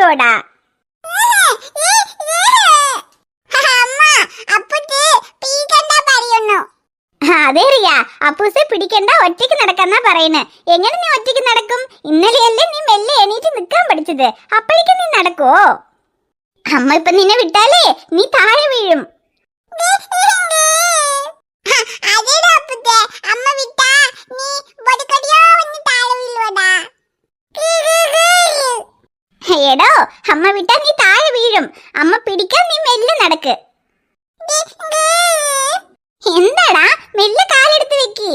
താഴെ വീഴോടാ ആ, അതെ റിയ. അപ്പൂസെ പിടിക്കണ്ട ഒറ്റയ്ക്ക് നടക്കാന്നാ പറയുന്നത് എങ്ങനെ നീ ഒറ്റയ്ക്ക് നടക്കും? ഇന്നലെയല്ലേ നീ മെല്ലെ എണീറ്റ് നിൽക്കാൻ പഠിച്ചത്. അപ്പോഴേക്കും നീ നടക്കോ അമ്മ ഇപ്പൊ നിന്നെ വിട്ടാലേ നീ താഴെ വീഴും. എടോ അമ്മ വിട്ടാ നീ താഴെ വീഴും. അമ്മ പിടിക്കാൻ നീ മെല്ലെ നടക്ക്. എന്താടാ മെല്ലെ കാലെടുത്ത് വെക്കി.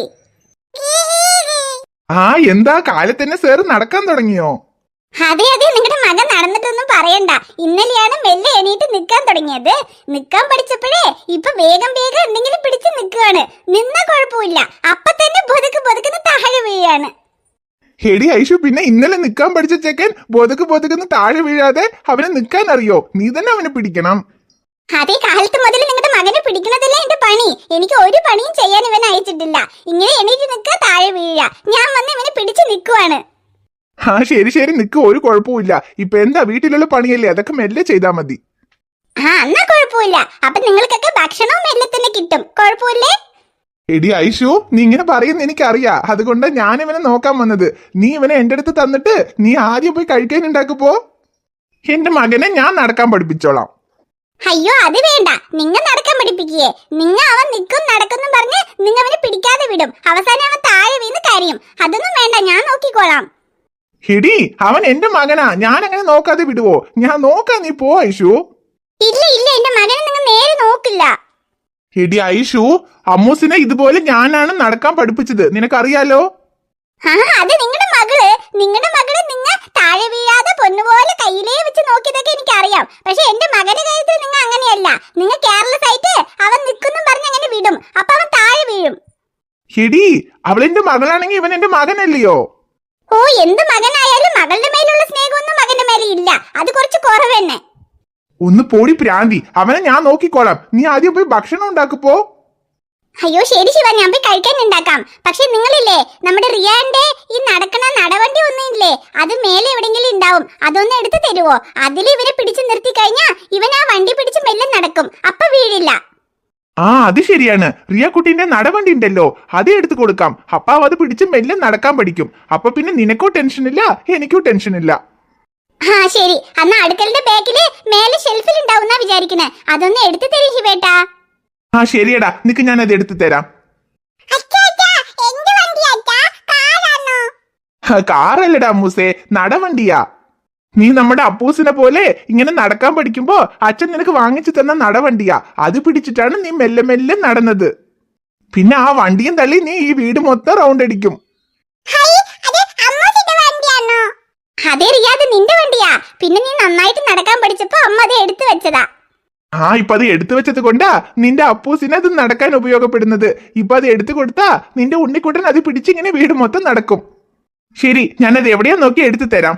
ആ എന്താ കാലത്തന്നെ സാർ നടക്കാൻ തുടങ്ങിയോ? അതെ അതെ നിങ്ങളുടെ മകൻ നടന്നിട്ടൊന്നും പറയണ്ട. ഇന്നലെയാണ് മെല്ലെ എണീറ്റ് നിൽക്കാൻ തുടങ്ങിയത്. നിൽക്കാൻ പഠിച്ചപ്പോഴേ ഇപ്പൊ വേഗം വേഗം എന്തെങ്കിലും പിടിച്ച് നിൽക്കുകയാണ് നിന്ന കുഴപ്പമില്ല. അപ്പൊ തന്നെ ബൊതുക്ക് ബൊതുക്കുന്ന താഴെ വീഴാണ്. ഹെടി ഐഷു പിന്നെ ഇന്നലെ നിൽക്കാൻ പഠിച്ച ചെക്കൻ ബോധക്ക് ബോധക്കെന്ന് താഴെ വീഴാതെ അവനെ നിൽക്കാൻ അറിയോ? നീ തന്നെ അവനെ പിടിക്കണം. അതേ കാലത്ത് മുതൽ നിങ്ങളുടെ മകനെ പിടിക്കണതല്ലേ എന്റെ പണി. എനിക്ക് ഒരു പണിയും ചെയ്യാൻ ഇവൻ അയച്ചിട്ടില്ല. ഇങ്ങനെ എണീറ്റ് നിൽക്കുക താഴെ വീഴുക ഞാൻ വന്ന് ഇവനെ പിടിച്ച് നിൽക്കുവാണ്. ആ ശരി ശരി. നിൽക്ക് ഒരു കുഴപ്പമില്ല ഇപ്പൊ എന്താ? വീട്ടിലുള്ള പണിയല്ലേ? അതൊക്കെ മെല്ലെ ചെയ്താ മതി. ആ എന്നാ കുഴപ്പമില്ല അപ്പൊ നിങ്ങൾക്കൊക്കെ ഭക്ഷണവും മെല്ലെ തന്നെ കിട്ടും. കുഴപ്പമില്ലേ എടി ഐഷു നീ ഇങ്ങനെ പറയുന്ന എനിക്കറിയാ. അതുകൊണ്ട് ഞാൻ ഇവനെ നോക്കാൻ വന്നത്. നീ ഇവനെ എന്റെ അടുത്ത് തന്നിട്ട് നീ ആദ്യം പോയി കഴിക്കാൻ പോ. എന്റെ മകനെ ഞാൻ നടക്കാൻ പഠിപ്പിച്ചോളാം. അയ്യോ അത് വേണ്ട. നിങ്ങൾ നടക്കാൻ പഠിപ്പിക്കുകയെ. നിങ്ങൾ അവൻ നിൽക്കും നടക്കുന്നു പറഞ്ഞ് നിങ്ങ അവനെ പിടിക്കാതെ വിടും. അവസാനം അവൻ താഴെ വീണ് കരയും. അതൊന്നും വേണ്ട ഞാൻ നോക്കിക്കോളാം. എടി അവൻ എന്റെ മകനാ. ഞാൻ അങ്ങനെ നോക്കാതെ വിടുവോ? ഞാൻ നോക്കാൻ നീ പോ ഐഷു ഇല്ല ഇല്ല എന്റെ മകനെ നിങ്ങൾ നേരെ നോക്കില്ല. എടി ഐഷു അമ്മൂസിനെ ഇതുപോലെ ഞാനാണ് നടക്കാൻ പഠിപ്പിച്ചത്. നിനക്കറിയാലോ? അത് നിങ്ങളുടെ മകൾ. നിങ്ങളുടെ മകൾ നിങ്ങ താഴെ വീഴാതെ പൊന്നുപോലെ കയ്യിലേ വെച്ച് നോക്കിയതൊക്കെ എനിക്കറിയാം. പക്ഷെ എന്റെ മകന്റെ കാര്യത്തിൽ നിങ്ങൾ അങ്ങനെയല്ല. നിങ്ങൾ കെയർലെസ് ആയിട്ട് അവൻ നിൽക്കുന്നു പറഞ്ഞ് അങ്ങനെ വിടും. അപ്പൊ അവൻ താഴെ വീഴും. എടി അവളെന്റെ മകളാണെങ്കിൽ ഇവൻ എന്റെ മകനല്ലയോ? ഓ എന്ത് മകനായാലും മകളുടെ മേലുള്ള സ്നേഹമൊന്നും മകന്റെ മേലെ ഇല്ല. അത് കുറച്ച് കുറവ് തന്നെ ഒന്ന് പോടി പ്രാന്തി. അവനെ ഞാൻ നോക്കിക്കോളാം. നീ ആദ്യം പോയി ഭക്ഷണം ഉണ്ടാക്കുപ്പോ അയ്യോ ശരി ശിവ ഞാൻ പോയി കഴിക്കാൻ ഉണ്ടാക്കാം. പക്ഷെ നിങ്ങളില്ലേ നമ്മുടെ റിയാന്റെ ഈ നടക്കണ നടവണ്ടി ഒന്നും ഇല്ലേ അത് മേലെ എവിടെങ്കിലും ഉണ്ടാവും. അതൊന്ന് എടുത്തു തരുവോ? അതിൽ ഇവരെ പിടിച്ചു നിർത്തി കഴിഞ്ഞാ ഇവൻ ആ വണ്ടി പിടിച്ച് മെല്ലെ നടക്കും. അപ്പൊ വീഴില്ല. ആ അത് ശരിയാണ്. റിയ കുട്ടീന്റെ നടവണ്ടി ഉണ്ടല്ലോ അത് എടുത്തു കൊടുക്കാം. അപ്പാവ് അത് പിടിച്ച് മെല്ലെ നടക്കാൻ പഠിക്കും. അപ്പൊ പിന്നെ നിനക്കോ ടെൻഷൻ ഇല്ല എനിക്കോ ടെൻഷൻ ഇല്ല ആ ശരി. അന്ന് അടുക്കളയുടെ ബാക്കിൽ മേലെ ഷെൽഫിൽ ഉണ്ടാവുന്ന വിചാരിക്കുന്നേ. അതൊന്ന് എടുത്തു തരും ശിവേട്ടാ ആ ശരിയടാ. നിനക്ക് ഞാൻ അത് എടുത്തു തരാം. കാറല്ലടാ മൂസേ നടവണ്ടിയാ. നീ നമ്മുടെ അപ്പൂസിനെ പോലെ ഇങ്ങനെ നടക്കാൻ പഠിക്കുമ്പോ അച്ഛൻ നിനക്ക് വാങ്ങിച്ചു തന്ന നടവണ്ടിയാ. അത് പിടിച്ചിട്ടാണ് നീ മെല്ലെ മെല്ലെ നടന്നത്. പിന്നെ ആ വണ്ടിയും തള്ളി നീ ഈ വീട് മൊത്തം റൗണ്ട് അടിക്കും. അതെ റിയാദ് നിന്റെ വണ്ടിയാ. പിന്നെ നീ നന്നായിട്ട് നടക്കാൻ പഠിച്ചപ്പോ അമ്മ അത് എടുത്തു വെച്ചതാ. ആ ഇപ്പൊ അത് എടുത്തു വെച്ചത് കൊണ്ടാ നിന്റെ അപ്പൂസിന് അത് നടക്കാൻ ഉപയോഗപ്പെടുന്നത്. ഇപ്പൊ അത് എടുത്തു കൊടുത്താ നിന്റെ ഉണ്ണിക്കുട്ടൻ അത് പിടിച്ചിങ്ങനെ വീട് മൊത്തം നടക്കും. ശരി ഞാനത് എവിടെയാ നോക്കി എടുത്തു തരാം.